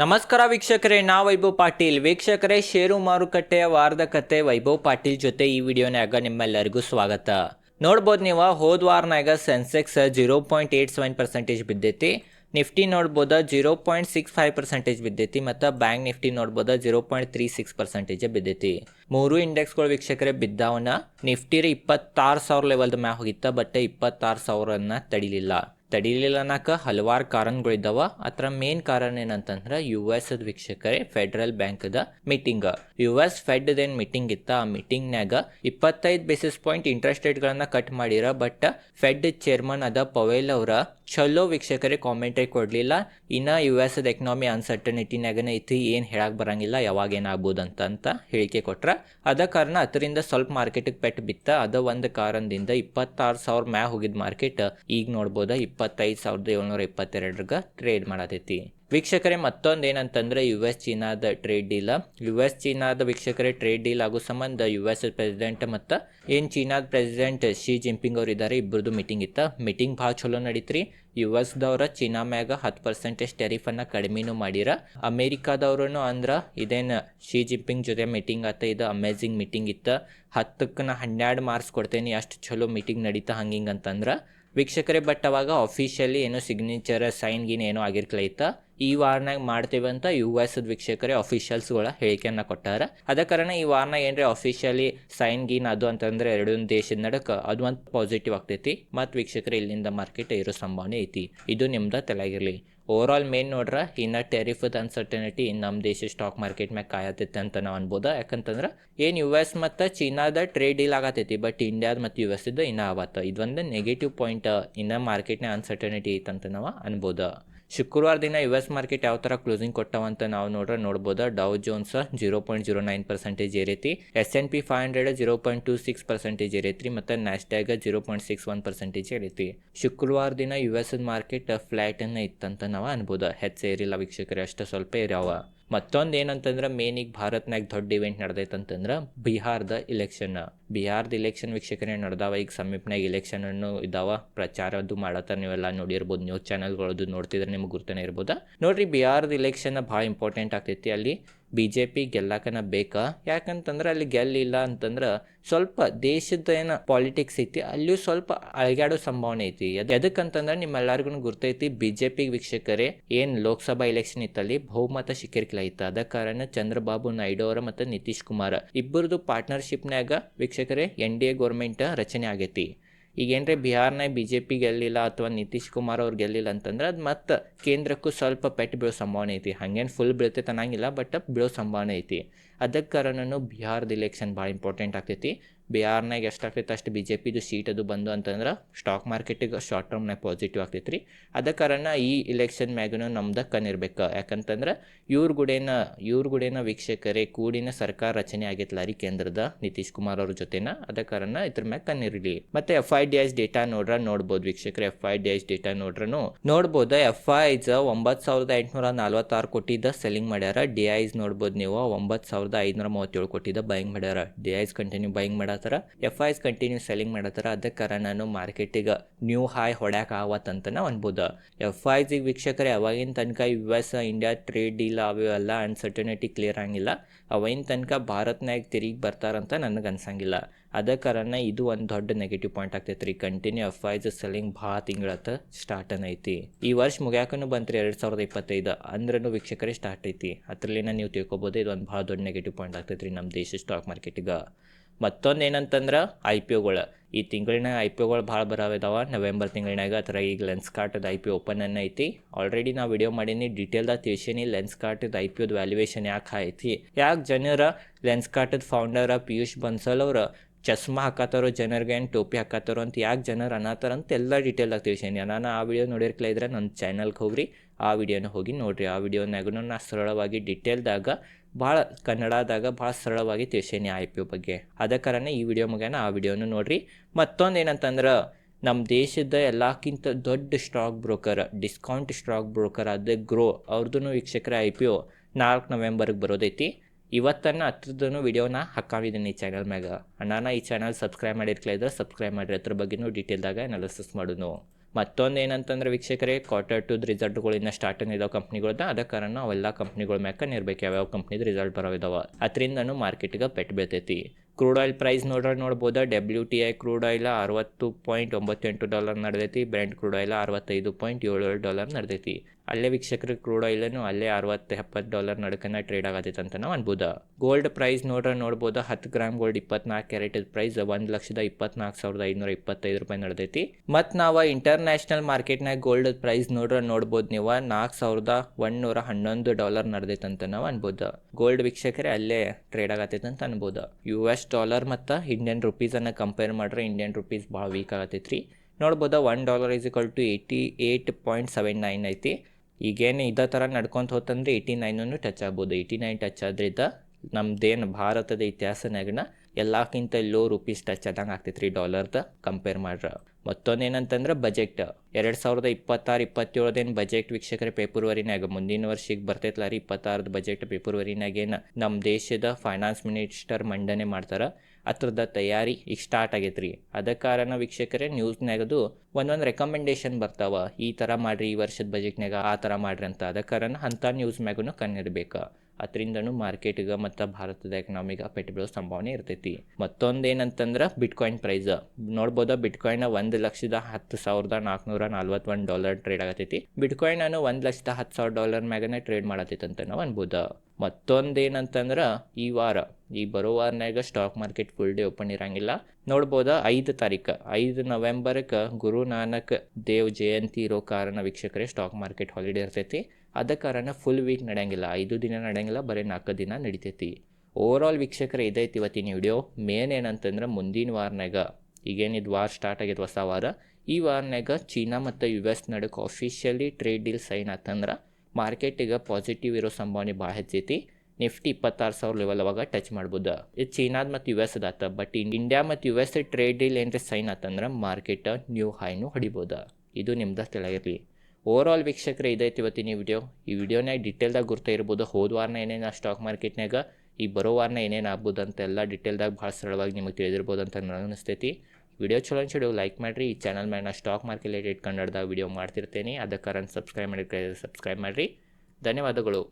ನಮಸ್ಕಾರ ವೀಕ್ಷಕರೇ ನಾ ವೈಭವ್ ಪಾಟೀಲ್. ವೀಕ್ಷಕರೇ ಷೇರು ಮಾರುಕಟ್ಟೆಯ ವಾರದ ಕತೆ ವೈಭವ್ ಪಾಟೀಲ್ ಜೊತೆ ಈ ವಿಡಿಯೋನಾಗ ನಿಮ್ಮೆಲ್ಲರಿಗೂ ಸ್ವಾಗತ. ನೋಡ್ಬೋದು ನೀವು, ಹೋದ ವಾರನಾಗ Sensex zero point eight seven percentage ಬಿದ್ದೈತಿ. Nifty ನೋಡ್ಬೋದು zero point six five percentage ಬಿದ್ದೈತಿ ಮತ್ತು ಬ್ಯಾಂಕ್ ನಿಫ್ಟಿ ನೋಡ್ಬೋದು zero point three six percentage ಬಿದ್ದೈತಿ. ಮೂರು ಇಂಡೆಕ್ಸ್ಗಳು ವೀಕ್ಷಕರೇ ಬಿದ್ದಾವನ. ನಿಫ್ಟಿರ ಇಪ್ಪತ್ತಾರು ಸಾವಿರ ಲೆವೆಲ್ದ ಮ್ಯಾಗ ಹೋಗಿತ್ತ, ಬಟ್ ಇಪ್ಪತ್ತಾರು ಸಾವಿರನ್ನ ತಡಿಲಿಲ್ಲ. ತಡಿಲಿಲ್ಲ ಹಲವಾರು ಕಾರಣಗಳಿದ್ದಾವ ಅದರ ಮೇನ್ ಕಾರಣ ಏನಂತಂದ್ರೆ ಯು ಎಸ್ ವೀಕ್ಷಕರೇ ಫೆಡರಲ್ ಬ್ಯಾಂಕ್ದ ಮೀಟಿಂಗ್ ಯು ಎಸ್ ಫೆಡ್ ಏನ್ ಮೀಟಿಂಗ್ ಇತ್ತ? ಆ ಮೀಟಿಂಗ್ನಾಗ ಇಪ್ಪತ್ತೈದು ಬೇಸಿಸ್ ಪಾಯಿಂಟ್ ಇಂಟ್ರೆಸ್ಟ್ ರೇಟ್ಗಳನ್ನ ಕಟ್ ಮಾಡಿರ ಬಟ್ ಫೆಡ್ ಚೇರ್ಮನ್ ಅದ ಪವೇಲ್ ಅವರ ಚಲೋ ವೀಕ್ಷಕರೇ ಕಾಮೆಂಟೇ ಕೊಡಲಿಲ್ಲ. ಇನ್ನು ಯು ಎಸ್ ಎಕನಾಮಿ ಅನ್ಸರ್ಟನಿಟಿನಾಗನೇ ಇತ್ತು ಏನು ಹೇಳಕ್ಕೆ ಬರಂಗಿಲ್ಲ, ಯಾವಾಗ ಏನಾಗ್ಬೋದು ಅಂತ ಅಂತ ಹೇಳಿಕೆ ಕೊಟ್ರ. ಅದ ಕಾರಣ ಅದರಿಂದ ಸ್ವಲ್ಪ ಮಾರ್ಕೆಟಿಗೆ ಪೆಟ್ಟು ಬಿತ್ತ, ಅದ ಒಂದು ಕಾರಣದಿಂದ ಇಪ್ಪತ್ತಾರು ಸಾವಿರ ಮ್ಯಾ ಹೋಗಿದ್ದ ಮಾರ್ಕೆಟ್ ಈಗ ನೋಡ್ಬೋದು ಇಪ್ಪತ್ತೈದು ಸಾವಿರದ ಏಳ್ನೂರ ಇಪ್ಪತ್ತೆರಡ್ರಾಗ ಟ್ರೇಡ್ ಮಾಡತೈತಿ. ವೀಕ್ಷಕರೇ ಮತ್ತೊಂದು ಏನಂತಂದ್ರೆ ಯು ಎಸ್ ಚೀನಾದ ಟ್ರೇಡ್ ಡೀಲ್ ಯು ಎಸ್ ಚೀನಾದ ವೀಕ್ಷಕರೇ ಟ್ರೇಡ್ ಡೀಲ್ ಆಗೋ ಸಂಬಂಧ ಯು ಎಸ್ ಪ್ರೆಸಿಡೆಂಟ್ ಮತ್ತು ಏನು ಚೀನಾದ ಪ್ರೆಸಿಡೆಂಟ್ ಶಿ ಜಿನ್ಪಿಂಗ್ ಅವ್ರು ಇದ್ದಾರೆ ಇಬ್ಬರದು ಮೀಟಿಂಗ್ ಇತ್ತು. ಮೀಟಿಂಗ್ ಭಾಳ ಚಲೋ ನಡೀತ್ರಿ. ಯು ಎಸ್ದವ್ರ ಚೀನಾ ಮ್ಯಾಗ ಹತ್ತು ಪರ್ಸೆಂಟೇಜ್ ಟೆರಿಫನ್ನು ಕಡಿಮೆನೂ ಮಾಡಿರ. ಅಮೇರಿಕಾದವ್ರೂ ಅಂದ್ರೆ, ಇದೇನು ಶಿ ಜಿನ್ಪಿಂಗ್ ಜೊತೆ ಮೀಟಿಂಗ್ ಆತ, ಇದು ಅಮೇಝಿಂಗ್ ಮೀಟಿಂಗ್ ಇತ್ತು. ಹತ್ತಕ್ಕೆ ನಾ ಹನ್ನೆರಡು ಮಾರ್ಕ್ಸ್ ಕೊಡ್ತೇನೆ, ಅಷ್ಟು ಚಲೋ ಮೀಟಿಂಗ್ ನಡೀತಾ ಹಂಗಿಂಗ್ ಅಂತಂದ್ರೆ. ವೀಕ್ಷಕರೇ, ಬಟ್ ಅವಾಗ ಅಫಿಷಿಯಲಿ ಏನೋ ಸಿಗ್ನೇಚರ್ ಸೈನ್ ಗೀನ್ ಏನೋ ಆಗಿರ್ಕಲೈತ. ಈ ವಾರ್ನಾಗ ಮಾಡ್ತೇವೆ ಅಂತ ಯು ಎಸ್ ವೀಕ್ಷಕರೇ ಅಫಿಷಿಯಲ್ಸ್ಗಳ ಹೇಳಿಕೆಯನ್ನ ಕೊಟ್ಟಾರ. ಅದ ಕಾರಣ ಈ ವಾರ್ನಾಗ ಏನ್ರಿ ಅಫಿಷಿಯಲಿ ಸೈನ್ ಗೀನ್ ಅದು ಅಂತಂದ್ರೆ ಎರಡು ದೇಶದ ನಡಕ ಅದು ಒಂದು ಪಾಸಿಟಿವ್ ಆಗ್ತೈತಿ. ಮತ್ತು ವೀಕ್ಷಕರು ಇಲ್ಲಿಂದ ಮಾರ್ಕೆಟ್ ಇರೋ ಸಂಭಾವನೆ ಐತಿ. ಇದು ನಿಮ್ದು ತಲೆಯಾಗಿರಲಿ. ಓವರ್ ಆಲ್ ಮೇನ್ ನೋಡ್ರ, ಇನ್ನು ಟೆರಿಫದ ಅನ್ಸರ್ಟನಿಟಿ ನಮ್ಮ ದೇಶ ಸ್ಟಾಕ್ ಮಾರ್ಕೆಟ್ ಮ್ಯಾಗ ಕಾಯತೈತೆ ಅಂತ ನಾವು ಅನ್ಬೋದು. ಯಾಕಂತಂದ್ರೆ ಏನು ಯು ಎಸ್ ಮತ್ತು ಚೀನಾದ ಟ್ರೇಡ್ ಡೀಲ್ ಆಗತೈತಿ ಬಟ್ ಇಂಡಿಯಾದ ಮತ್ತು ಯು ಎಸ್ ಇದ್ದು ಇನ್ನೂ ಆವತ್ತ. ಇದೊಂದು ನೆಗೆಟಿವ್ ಪಾಯಿಂಟ್ ಇನ್ನು ಮಾರ್ಕೆಟ್ನ ಅನ್ಸರ್ಟನಿಟಿ ಐತಂತ ನಾವು ಅನ್ಬೋದ. ಶುಕ್ರವಾರ ದಿನ ಯು ಎಸ್ ಮಾರ್ಕೆಟ್ ಯಾವ ಥರ ಕ್ಲೋಸಿಂಗ್ ಕೊಟ್ಟವಂತ ನಾವು ನೋಡ್ರೆ, ನೋಡ್ಬೋದು? Dow Jones zero point zero nine percentage ಏರೈತಿ. S and P five hundred zero point two six percentage ಏರೈತಿ ಮತ್ತು Nasdaq zero point six one percentage ಏರೈತಿ ಶುಕ್ರವಾರ ದಿನ ಯು ಎಸ್ ಮಾರ್ಕೆಟ್ ಫ್ಲ್ಯಾಟನ್ನು ಇತ್ತಂತ ನಾವು ಅನ್ಬೋದು. ಹೆಚ್ಚು ಏರಿಲ್ಲ ವೀಕ್ಷಕರೇ, ಅಷ್ಟು ಸ್ವಲ್ಪ ಏರ್ಯಾವ. ಮತ್ತೊಂದು ಏನಂತಂದ್ರೆ ಮೇನ್ ಈಗ ಭಾರತ್ನಾಗ ದೊಡ್ಡ ಇವೆಂಟ್ ನಡೆದೈತಂತಂದ್ರೆ ಬಿಹಾರದ ಇಲೆಕ್ಷನ್ ಬಿಹಾರದ ಇಲೆಕ್ಷನ್ ವೀಕ್ಷಕರೇ ನಡೆದಾವ, ಈಗ ಸಮೀಪನಾಗ ಇಲೆಕ್ಷನ್ ಅನ್ನು ಇದಾವ, ಪ್ರಚಾರದ್ದು ಮಾಡತ್ತಾರ ನೀವೆಲ್ಲ ನೋಡಿರ್ಬೋದು ನ್ಯೂಸ್ ಚಾನಲ್ಗಳದ್ದು ನೋಡ್ತಿದ್ರೆ ನಿಮ್ಗೆ ಗುರ್ತನೇ ಇರ್ಬೋದು. ನೋಡ್ರಿ, ಬಿಹಾರದ ಇಲೆಕ್ಷನ್ ಭಾಳ ಇಂಪಾರ್ಟೆಂಟ್ ಆಗ್ತೈತಿ. ಅಲ್ಲಿ ಬಿ ಜೆ ಪಿ ಗೆಲ್ಲಕನ ಬೇಕಾ? ಯಾಕಂತಂದ್ರೆ ಅಲ್ಲಿ ಗೆಲ್ಲಿಲ್ಲ ಅಂತಂದ್ರೆ ಸ್ವಲ್ಪ ದೇಶದ ಏನು ಪಾಲಿಟಿಕ್ಸ್ ಐತಿ, ಅಲ್ಲಿಯೂ ಸ್ವಲ್ಪ ಅಳಗ್ಯಾಡೋ ಸಂಭಾವನೆ ಐತಿ. ಎದಕ್ಕಂತಂದ್ರೆ ನಿಮ್ಮೆಲ್ಲರಿಗೂ ಗುರ್ತೈತಿ ಬಿ ಜೆ ಪಿ ವೀಕ್ಷಕರೇ, ಏನು ಲೋಕಸಭಾ ಎಲೆಕ್ಷನ್ ಇತ್ತಲ್ಲಿ ಬಹುಮತ ಸಿಕ್ಕಿರ್ಕಿಲ್ಲ ಇತ್ತು. ಅದ ಕಾರಣ ಚಂದ್ರಬಾಬು ನಾಯ್ಡು ಅವರ ಮತ್ತು ನಿತೀಶ್ ಕುಮಾರ್, ಇಬ್ಬರದು ಪಾರ್ಟ್ನರ್ಶಿಪ್ನಾಗ ವೀಕ್ಷಕರೇ, ಎನ್ ಡಿ ಎ ಗೌರ್ಮೆಂಟ್ ರಚನೆ ಆಗೈತಿ. ಈಗೇನ್ರಿ ಬಿಹಾರ್ನಾಗ ಬಿ ಜೆ ಪಿ ಗೆಲ್ಲಿಲ್ಲ ಅಥವಾ ನಿತೀಶ್ ಕುಮಾರ್ ಅವ್ರು ಗೆಲ್ಲಿಲ್ಲ ಅಂತಂದ್ರೆ ಅದು ಮತ್ತೆ ಕೇಂದ್ರಕ್ಕೂ ಸ್ವಲ್ಪ ಪೆಟ್ಟು ಬೀಳೋ ಸಂಭಾವನೆ ಐತಿ. ಹಂಗೇನು ಫುಲ್ ಬೀಳ್ತೈತೆ ಅನ್ನಂಗಿಲ್ಲ ಬಟ್ ಬೀಳೋ ಸಂಭಾವನೆ ಐತಿ. ಅದಕ್ಕೆ ಕಾರಣನು ಬಿಹಾರದ ಇಲೆಕ್ಷನ್ ಭಾಳ ಇಂಪಾರ್ಟೆಂಟ್ ಆಗ್ತೈತಿ. ಬಿಹಾರ್ನಾಗ ಎಷ್ಟಾಗ್ತೈತೆ ಅಷ್ಟು. ಬಿ ಜೆ ಪಿದು ಸೀಟ್ ಅದು ಬಂದು ಅಂತಂದ್ರೆ ಸ್ಟಾಕ್ ಮಾರ್ಕೆಟಿಗೆ ಶಾರ್ಟ್ ಟರ್ಮ್ನಾಗ ಪಾಸಿಟಿವ್ ಆಗ್ತೈತೆ ರೀ ಅದ ಕಾರಣ ಈ ಇಲೆಕ್ಷನ್ ಮ್ಯಾಗೂ ನಮ್ದು ಕಣ್ಣಿರ್ಬೇಕು. ಯಾಕಂತಂದ್ರೆ ಇವ್ರ ಗುಡೇನ ಇವ್ರ ಗುಡೇನ ವೀಕ್ಷಕರೇ ಕೂಡಿನ ಸರ್ಕಾರ ರಚನೆ ಆಗೈತಲ್ಲ ರೀ ಕೇಂದ್ರದ ನಿತೀಶ್ ಕುಮಾರ್ ಅವ್ರ ಜೊತೆನ. ಅದ ಕಾರಣ ಇದ್ರ ಮ್ಯಾಗ ಕಣ್ಣಿರಲಿ. ಮತ್ತೆ F I D IIs data ನೋಡ್ರ ನೋಡ್ಬೋದು ವೀಕ್ಷಕರು. F I D IIs data ನೋಡ್ರೂ ನೋಡ್ಬೋದು? ಎಫ್ ಐಸ್ ಒಂಬತ್ತು ಸಾವಿರದ ಎಂಟುನೂರ ನಲ್ವತ್ತಾರು ಕೋಟಿದ ಸೆಲ್ಲಿಂಗ್ ಮಾಡ್ಯಾರ. ಡಿ ಐಸ್ ನೋಡ್ಬೋದು ನೀವು ಒಂಬತ್ತು ಸಾವಿರದ ಐದುನೂರ ಮೂವತ್ತೇಳು ಕೋಟಿದ ಬೈಂಗ್ ಮಾಡ್ಯಾರ. ಡಿ ಐಸ್ ಕಂಟಿನ್ಯೂ ಬೈಂಗ್ ಮಾಡತ್ತಾರ ಎಫ್ ಐಸ್ ಕಂಟಿನ್ಯೂ ಸೆಲ್ಲಿಂಗ್ ಮಾಡತ್ತಾರ ಅದ ನಾನು ಮಾರ್ಕೆಟಿಗೆ ನ್ಯೂ ಹೈ ಹೊಡ್ಯಾಕ ಆವತ್ತಂತ ನಾವು ಅನ್ಬೋದು ಎಫ್ ಐಸಿಗೆ ವೀಕ್ಷಕರೇ, ಅವಾಗಿನ ತನಕ U S India trade deal ಅವೆಲ್ಲ ಅನ್ಸರ್ಟನಿಟಿ ಕ್ಲಿಯರ್ ಆಗಿಲ್ಲ. ಅವಾಗಿನ ತನಕ ಭಾರತ್ನಾಗ ತಿರುಗಿ ಬರ್ತಾರಂತ ನನಗೆ ಅನ್ಸಂಗಿಲ್ಲ. ಅದ ಇದು ಒಂದು ದೊಡ್ಡ ನೆಗೆಟಿವ್ ಪಾಯಿಂಟ್ ಆಗ್ತೈತೆ ಕಂಟಿನ್ಯೂ ಎಫ್ ಐಸ್ ಸೆಲ್ಲಿಂಗ್ ಭಾಳ ತಿಂಗಳತ್ತ ಸ್ಟಾರ್ಟ್ ಐತಿ ಈ ವರ್ಷ ಮುಗ್ಯಾಕನು ಬಂತ್ರಿ ಎರಡು ಸಾವಿರದ ಇಪ್ಪತ್ತೈದು. ಅಂದ್ರೂ ವೀಕ್ಷಕರೇ ಸ್ಟಾರ್ಟ್ ಐತಿ. ಅದ್ರಲ್ಲಿನ ನೀವು ತಿಳ್ಕೊಬೋದು ಒಂದು ಭಾಳ ದೊಡ್ಡ ನೆಗೆಟಿವ್ ಪಾಯಿಂಟ್ ಆಗ್ತೈತ್ರಿ ನಮ್ಮ ದೇಶ ಸ್ಟಾಕ್ ಮಾರ್ಕೆಟಿಗೆ ಮತ್ತೊಂದು ಏನಂತಂದ್ರೆ ಐ ಪಿ ಒಗಳು ಈ ತಿಂಗಳಿನ ಐ ಪಿ ಒಗಳು ಭಾಳ ಬರಾವಿದಾವ ನವೆಂಬರ್ ತಿಂಗಳಿನಾಗ ಆ ಥರ ಈಗ ಲೆನ್ಸ್ ಕಾರ್ಟದ ಐ ಪಿ ಓಪನ್ ಅನ್ನ ಐತಿ ಆಲ್ರೆಡಿ ನಾವು ವಿಡಿಯೋ ಮಾಡೀನಿ ಡೀಟೇಲ್ದಾಗ ತಿಳಿಸೀನಿ ಲೆನ್ಸ್ ಕಾರ್ಟದ ಐ ಪಿ ಒದ ವ್ಯಾಲ್ಯೂಯೇಷನ್ ಯಾಕೆ ಐತಿ ಯಾಕೆ ಜನರ ಲೆನ್ಸ್ ಕಾರ್ಟದ ಫೌಂಡರ ಪಿಯೂಷ್ ಬನ್ಸಲ್ ಅವರು ಚಸ್ಮಾ ಹಾಕತ್ತಾರೋ ಜನರಿಗೆ ಏನು ಟೋಪಿ ಹಾಕತ್ತಾರೋ ಅಂತ ಯಾಕೆ ಜನರು ಅನ್ನತ್ತಾರ ಅಂತ ಎಲ್ಲ ಡೀಟೇಲ್ದಾಗ ತಿಳಿಸೀನಿ. ನಾನು ಆ ವಿಡಿಯೋ ನೋಡಿರ್ಕಲ ಇದ್ರೆ ನನ್ನ ಚಾನಲ್ಗೆ ಹೋಗ್ರಿ, ಆ ವಿಡಿಯೋನ ಹೋಗಿ ನೋಡಿರಿ. ಆ ವಿಡಿಯೋನಾಗೂ ನಾನು ಸರಳವಾಗಿ ಡೀಟೇಲ್ದಾಗ ಭಾಳ ಕನ್ನಡದಾಗ ಭಾಳ ಸರಳವಾಗಿ ತಿಳಿಸೇನಿ ಐ ಪಿ ಯು ಬಗ್ಗೆ. ಅದ ಈ ವಿಡಿಯೋ ಮುಗಿನ ಆ ವಿಡಿಯೋನು ನೋಡ್ರಿ. ಮತ್ತೊಂದು ಏನಂತಂದ್ರೆ ನಮ್ಮ ದೇಶದ ಎಲ್ಲಕ್ಕಿಂತ ದೊಡ್ಡ stock broker discount stock broker ಆದ ಗ್ರೋ ಅವ್ರದ್ದು ವೀಕ್ಷಕರ ಐ ಪಿ ಒ ನಾಲ್ಕು ನವೆಂಬರ್ಗೆ ಬರೋದೈತಿ. ಇವತ್ತನ್ನು ಹತ್ರದೂ ವಿಡಿಯೋನ ಹಾಕೊಂಡಿದ್ದೀನಿ ಈ ಚಾನಲ್ ಮ್ಯಾಗ. ಅಣ್ಣನ ಈ ಚಾನಲ್ ಸಬ್ಸ್ಕ್ರೈಬ್ ಮಾಡಿರ್ಕಲ ಇದ್ರೆ ಸಬ್ಸ್ಕ್ರೈಬ್ ಮಾಡಿರಿ. ಅದ್ರ ಬಗ್ಗೆನೂ ಡೀಟೇಲ್ದಾಗ ಅನಾಲಿಸಿಸ್ ಮಾಡೋನು. ಮತ್ತೊಂದು ಏನಂತಂದ್ರೆ ವೀಕ್ಷಕರೇ ಕ್ವಾರ್ಟರ್ ಟು ರಿಸಲ್ಟ್ಗಳಿಂದ ಸ್ಟಾರ್ಟ್ ಇದಾವೆ ಕಂಪ್ನಿಗಳದ ಅದ ಕಾರಣ ಅವೆಲ್ಲ ಕಂಪ್ನಿಗಳ ಮ್ಯಾಕ ನಿರ್ಬೇಕು ಯಾವ್ಯಾವ ಕಂಪ್ನಿದ ರಿಸಲ್ಟ್ ಬರೋವಿದಾವ ಅದರಿಂದನೂ ಮಾರ್ಕೆಟ್ಗೆ ಪೆಟ್ಟು ಬೀಳ್ತೈತಿ. ಕ್ರೂಡ್ ಆಯಿಲ್ ಪ್ರೈಸ್ ನೋಡ್ರೆ, ನೋಡ್ಬೋದು? W T I crude oil ಅರವತ್ತು ಪಾಯಿಂಟ್ ಒಂಬತ್ತೆಂಟು ಡಾಲರ್ ನಡೆದೈತಿ. ಬ್ರ್ಯಾಂಡ್ ಕ್ರೂಡ್ ಆಯಿಲ್ ಅರವತ್ತೈದು ಪಾಯಿಂಟ್ ಏಳು ಏಳು ಡಾಲರ್ ನಡೆದೈತಿ. ಅಲ್ಲೇ ವೀಕ್ಷಕರು ಕ್ರೂಡ್ ಆಯಿಲನ್ನು ಅಲ್ಲೇ ಅರವತ್ತು ಎಪ್ಪತ್ತು ಡಾಲರ್ ನಡ್ಕನ ಟ್ರೇಡ್ ಆಗತ್ತೈತೆ ಅಂತ ನಾವು ಅನ್ಬೋದು. ಗೋಲ್ಡ್ ಪ್ರೈಸ್ ನೋಡ್ರೆ, ನೋಡ್ಬೋದು? ಹತ್ತು ಗ್ರಾಮ್ ಗೋಲ್ಡ್ ಇಪ್ಪತ್ನಾಲ್ಕು ಕ್ಯಾರೆಟ್ ಪ್ರೈಸ್ ಒಂದು ಲಕ್ಷದ ಇಪ್ಪತ್ನಾಲ್ಕು ಸಾವಿರದ ಐನೂರ ಇಪ್ಪತ್ತೈದು ರೂಪಾಯಿ ನಡೆದೈತಿ. ಮತ್ತು ನಾವು ಇಂಟರ್ನ್ಯಾಷನಲ್ ಮಾರ್ಕೆಟ್ನಾಗ ಗೋಲ್ಡ್ ಪ್ರೈಸ್ ನೋಡ್ರೆ, ನೋಡ್ಬೋದು ನೀವು? ನಾಲ್ಕು ಸಾವಿರದ ಒಂದುನೂರ ಹನ್ನೊಂದು ಡಾಲರ್ ನಡೆದೈತೆ ಅಂತ ನಾವು ಅನ್ಬೋದು. ಗೋಲ್ಡ್ ವೀಕ್ಷಕರೇ, ಅಲ್ಲೇ ಟ್ರೇಡ್ ಆಗತ್ತೈತೆ ಅಂತ ಅನ್ಬೋದು. ಯು ಎಸ್ ಡಾಲರ್ ಮತ್ತು ಇಂಡಿಯನ್ ರುಪೀಸನ್ನು ಕಂಪೇರ್ ಮಾಡಿದ್ರೆ ಇಂಡಿಯನ್ ರುಪೀಸ್ ಭಾಳ ವೀಕ್ ಆಗತ್ತೈತಿ ರೀ ನೋಡ್ಬೋದು one dollar is equal to eighty eight point seven nine ಐತಿ. ಈಗೇನು ಇದೇ ಥರ ನಡ್ಕೊತ ಹೋತಂದ್ರೆ ಏಯ್ಟಿ ನೈನನ್ನು ಟಚ್ ಆಗ್ಬೋದು. ಏಯ್ಟಿ ನೈನ್ ಟಚ್ ಆದ್ರಿಂದ ನಮ್ದೇನು ಭಾರತದ ಇತಿಹಾಸನಾಗನ ಎಲ್ಲಕ್ಕಿಂತ ಲೋ ರುಪೀಸ್ ಟಚ್ ಆದಂಗೆ ಆಗ್ತೈತೆ ರೀ ಡಾಲರ್ದ ಕಂಪೇರ್ ಮಾಡ್ರೆ. ಮತ್ತೊಂದು ಏನಂತಂದ್ರೆ ಬಜೆಟ್ ಎರಡು ಸಾವಿರದ ಇಪ್ಪತ್ತಾರು ಇಪ್ಪತ್ತೇಳದೇನು ಬಜೆಟ್ ವೀಕ್ಷಕರ ಫೆಬ್ರವರಿನಾಗ ಮುಂದಿನ ವರ್ಷಕ್ಕೆ ಬರ್ತೈತಲ್ಲ ರೀ ಇಪ್ಪತ್ತಾರದ ಬಜೆಟ್ ಪೇಪರ್ವರಿನಾಗೇನು ನಮ್ಮ ದೇಶದ ಫೈನಾನ್ಸ್ ಮಿನಿಸ್ಟರ್ ಮಂಡನೆ ಮಾಡ್ತಾರೆ. ಅದ್ರದ ತಯಾರಿ ಈಗ ಸ್ಟಾರ್ಟ್ ಆಗೈತೆ ರೀ ಅದ ಕಾರಣ ವೀಕ್ಷಕರೇ ನ್ಯೂಸ್ನಾಗದು ಒಂದೊಂದು ರೆಕಮೆಂಡೇಶನ್ ಬರ್ತಾವ. ಈ ಥರ ಮಾಡ್ರಿ, ಈ ವರ್ಷದ ಬಜೆಟ್ನಾಗ ಆ ಥರ ಮಾಡ್ರಿ ಅಂತ. ಅದ ಕಾರಣ ಅಂಥ ನ್ಯೂಸ್ ಮ್ಯಾಗೂ ಕಣ್ಣಿರ್ಬೇಕು ಅದರಿಂದನೂ ಮಾರ್ಕೆಟ್ಗೆ ಮತ್ತು ಭಾರತದ ಎಕನಾಮಿಗೆ ಪೆಟ್ಟು ಬೀಳೋ ಸಂಭಾವನೆ ಇರ್ತೈತಿ. ಮತ್ತೊಂದು ಏನಂತಂದ್ರೆ ಬಿಟ್ಕಾಯಿನ್ ಪ್ರೈಸ್ ನೋಡ್ಬೋದು ಬಿಟ್ಕಾಯಿನ್ ಒಂದು ಲಕ್ಷದ ಹತ್ತು ಸಾವಿರದ ನಾಲ್ಕುನೂರ ನಲ್ವತ್ತೊಂದು ಡಾಲರ್ ಟ್ರೇಡ್ ಆಗತೈತಿ. ಬಿಟ್ಕಾಯಿನ್ ಅನ್ನು ಒಂದು ಲಕ್ಷದ ಹತ್ತು ಸಾವಿರ ಡಾಲರ್ ಮ್ಯಾಗನೇ ಟ್ರೇಡ್ ಮಾಡತೈತಿ ಅಂತ ನಾವು ಅನ್ಬೋದು. ಮತ್ತೊಂದು ಏನಂತಂದ್ರೆ ಈ ವಾರ, ಈ ಬರೋ ವಾರನಾಗ stock market full day open ಇರಂಗಿಲ್ಲ. ನೋಡ್ಬೋದ ಐದು ತಾರೀಕು ಐದು ನವೆಂಬರ್ಗೆ ಗುರು ನಾನಕ್ ದೇವ್ ಜಯಂತಿ ಇರೋ ಕಾರಣ ವೀಕ್ಷಕರೇ ಸ್ಟಾಕ್ ಮಾರ್ಕೆಟ್ ಹಾಲಿಡೇ ಇರ್ತೈತಿ. ಅದ ಕಾರಣ ಫುಲ್ ವೀಕ್ ನಡೆಯಂಗಿಲ್ಲ. ಐದು ದಿನ ನಡೆಯಂಗಿಲ್ಲ, ಬರೀ ನಾಲ್ಕು ದಿನ ನಡಿತೈತಿ. ಓವರ್ ವೀಕ್ಷಕರ, ಇದೈತಿ ಇವತ್ತಿನ ವಿಡಿಯೋ ಮೇನ್ ಏನಂತಂದ್ರೆ ಮುಂದಿನ ವಾರನಾಗ ಈಗೇನಿದು ವಾರ ಸ್ಟಾರ್ಟ್ ಆಗ್ಯದ ಹೊಸ ವಾರ, ಈ ವಾರನಾಗ ಚೀನಾ ಮತ್ತು ಯು ಎಸ್ ನಡುಕ್ಕೆ ಅಫಿಷಿಯಲಿ ಟ್ರೇಡ್ ಡೀಲ್ ಸೈನ್ ಆತಂದ್ರೆ ಮಾರ್ಕೆಟಿಗೆ ಪಾಸಿಟಿವ್ ಇರೋ ಸಂಭಾವನೆ ಭಾಳ ಹೆಚ್ಚೈತಿ. ನಿಫ್ಟಿ ಇಪ್ಪತ್ತಾರು ಸಾವಿರ ಲೆವೆಲ್ ಅವಾಗ ಟಚ್ ಮಾಡ್ಬೋದು. ಇದು ಚೀನಾದ ಮತ್ತು ಯು ಎಸ್ ಅದಾತ ಬಟ್ ಇಂಡಿಯಾ ಮತ್ತು ಯು ಎಸ್ ಟ್ರೇಡ್ ಡೀಲ್ ಏನ್ರಿ ಸೈನ್ ಆತಂದ್ರೆ ಮಾರ್ಕೆಟ್ ನ್ಯೂ ಹೈನು ಹೊಡಿಬೋದು. ಇದು ನಿಮ್ದು ತಿಳಿಯಿರಲಿ ಓವರ್ ಆಲ್ ವೀಕ್ಷಕರೇ ಇದೈತಿ ಇವತ್ತಿನ ವಿಡಿಯೋ ಈ ವಿಡಿಯೋನಾಗ ಡಿಟೇಲ್ದಾಗ ಗುರ್ತಾ ಇರ್ಬೋದು. ಹೋದ ವಾರನ ಏನೇನು ಸ್ಟಾಕ್ ಮಾರ್ಕೆಟ್ನಾಗ ಈ ಬರೋ ವಾರನ ಏನೇನು ಆಗ್ಬೋದು ಅಂತ ಎಲ್ಲ ಡಿಟೇಲ್ದಾಗ ಭಾಳ ಸರಳವಾಗಿ ನಿಮಗೆ ತಿಳಿದಿರ್ಬೋದು ಅಂತ ನನಗೆ ಅನಿಸ್ತೈತಿ. ವಿಡಿಯೋ ಚಲೋ ಅನ್ಸಿಡಿಯೋ ಲೈಕ್ ಮಾಡಿರಿ. ಈ ಚಾನಲ್ ಮೇಲೆ ಸ್ಟಾಕ್ ಮಾರ್ಕೆಟ್ ರಿಲೇಟೆಡ್ ಕನ್ನಡದಾಗ ವಿಡಿಯೋ ಮಾಡ್ತಿರ್ತೇನೆ. ಅದಕ್ಕೆ ಸಬ್ಸ್ಕ್ರೈಬ್ ಮಾಡಿ ಸಬ್ಸ್ಕ್ರೈಬ್ ಮಾಡಿರಿ. ಧನ್ಯವಾದಗಳು.